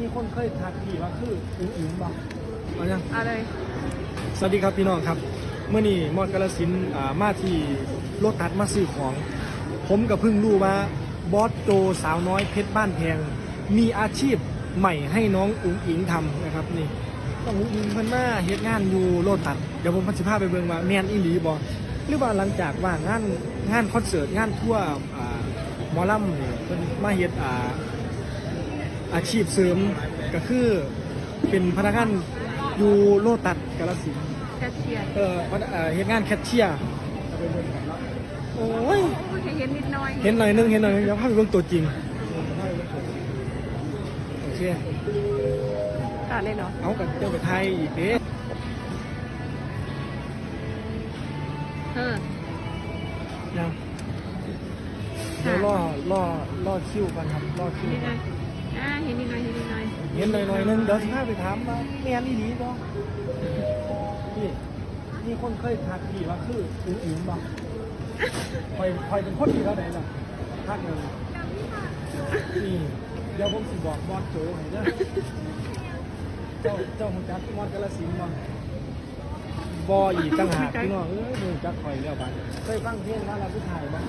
มีคนเคยทักพี่ว่าคืออุ้งอิงบ่เอายังเอาเลยสวัสดีครับพี่น้องครับ เมื่อนี้มอดกาลสินธุ์อ่ามาที่รถตัดมาซื้อของ ผมก็เพิ่งรู้ว่าบอสโจสาวน้อยเพชรบ้านแพง มีอาชีพใหม่ให้น้องอุ๋งอิงทำนะครับนี่ต้องอุ๋งอิงเพิ่นมาเฮ็ดงานอยู่โลตัดเดี๋ยวผมพันธิภาไปเบิ่งว่าแมนอีหลีบ่หรือว่าหลังจากว่างานงานคอนเสิร์ตงานทั่วร์อ่าหมอลำเนี่ยเพิ่นมาเฮ็ดอ่า อาชีพเสริมก็คือเป็นพนักงานอยู่โลตัดกาลสินธุ์แคชเชียร์เออพนักเอ่อเฮ็ดงานแคชเชียร์โอ้ยโอ้ยเห็นนิดหน่อยเห็นหน่อยนึงเห็นหน่อยนึงเดี๋ยวพาไปเบิ่งตัวจริงโอเคตัดเลยเหรอเอากันเจ้าไปไทยอีกเด้เออ ยังเดี๋ยวล่อล่อล่อคิวกันครับล่อคิวนิดหน่ อ่าเห็นนิดหน่อยเห็นนิดหน่อยเห็นหน่อยหน่อยนึงเดี๋ยวสิพาไปถามว่าแม่นอีหลีบ่พี่มีคนเคยทักพี่ว่าคืออุ้งอิงบ่คอยคอยเป็นคนที่เท่าไหร่ล่ะทักหนึ่งนี่เดี๋ยวผมสิบอกบอสโจให้เด้อเจ้าเจ้าหุ่นจักมอดกาลสินธุ์บ่บออีกต่างหากพี่น้องเอ้ยมึงจักคอยแล้วบัดเคยฟังเพลงว่าเราผู้ชายบ่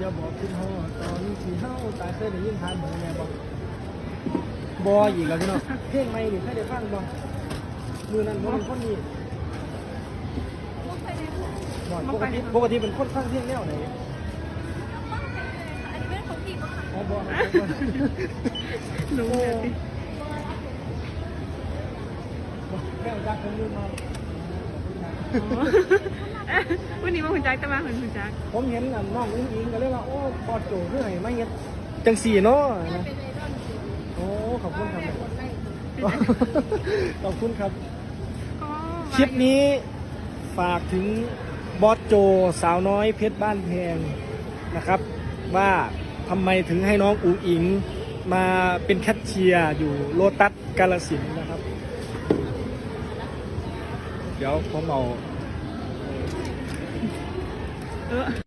อย่าบอกคุณเฮาตอนที่เฮาตายเคยได้ยินทานเหมือนแม่บ่บออีกแล้วพี่น้องเพลงใหม่นี่เคยได้ฟังบ่มือนั้นบ่เป็นคนนี้บ่ปกติปกติเป็นคนฟังเพลงแนวไหนอันนี้เป็นของจริงปะคะอ๋อบอลุงเลยสิแก้วจักผมลืมมาอ๋อ วันนี้มาหุ่นจักรแต่มาหุ่นหุ่นจักรผมเห็นน่ะน้องอุ้งอิงก็เลยว่าโอ้บอดโจเพื่อให้มาเฮ็ดจังสี่เนาะนะเป็นไอดอลจริงโอ้ขอบคุณครับแต่คนไม่ขอบคุณครับอ๋อคลิปนี้ฝากถึงบอสโจสาวน้อยเพชรบ้านแพงนะครับ ว่าทำไมถึงให้น้องอุ๋งอิงมาเป็นแคชเชียร์อยู่โลตัสกาลสินธุ์นะครับ เดี๋ยวผมเอาเออ